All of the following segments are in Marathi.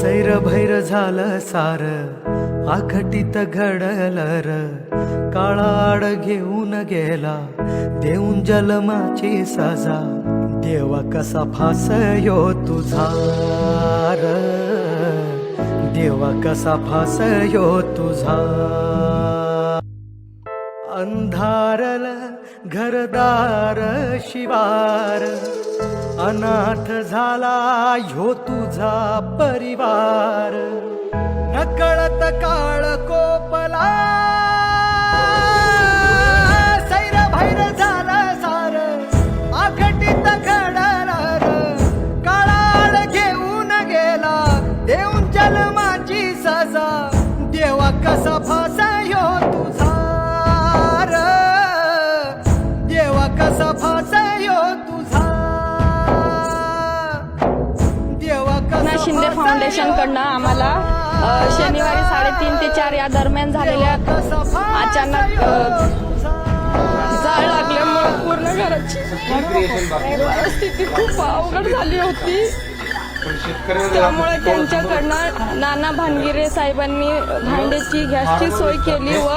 सैरभैर झालं सार आखटीत घडलं र. काळाड घेऊन गेला देऊन जलमाची सजा. देवा कसा फास यो तुझा र. देवा कसा फास यो तुझा. अंधारल घरदार शिवार अनाथ झाला ह्यो तुझा परिवार. नकळत काळ कोपला सैर भैर झालं सार आखटीत घडणार. काळाळ घेऊन गेला देऊन जन्माची सजा. देवा कसा फासा शिंदे फासा फाउंडेशन कडनं आम्हाला शनिवारी साडेतीन ते चार या दरम्यान झालेल्या अचानक जाळ लागल्यामुळे पूर्ण घराची परिस्थिती खूप अवघड झाली होती. त्यामुळे त्यांच्याकडनं नाना भानगिरे साहेबांनी भांड्याची गॅसची सोय केली व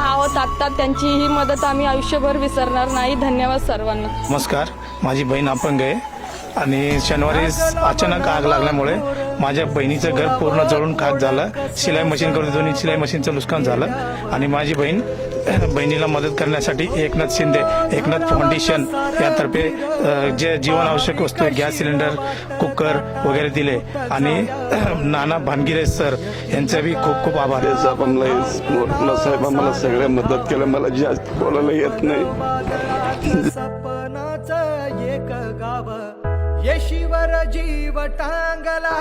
आवत आत्ता त्यांची ही मदत आम्ही आयुष्यभर विसरणार नाही. धन्यवाद सर्वांना. नमस्कार. माझी बहीण अपंग आहे. आणि शनिवारी अचानक आग लागल्यामुळे माझ्या बहिणीचं घर पूर्ण जळून खाक झालं. शिलाई मशीन करून दोन्ही शिलाई मशीनचं नुकसान झालं. आणि माझी बहीण बहिणीला मदत करण्यासाठी एकनाथ शिंदे एकनाथ फाउंडेशन यातर्फे जे जीवनावश्यक वस्तू गॅस सिलेंडर कुकर वगैरे दिले. आणि नाना भानगिरे सर यांचे बी खूप खूप आभार. आम्हाला साहेब आम्हाला सगळ्या मदत केलं मला जास्त बोलायला येत नाही. जीव टांगला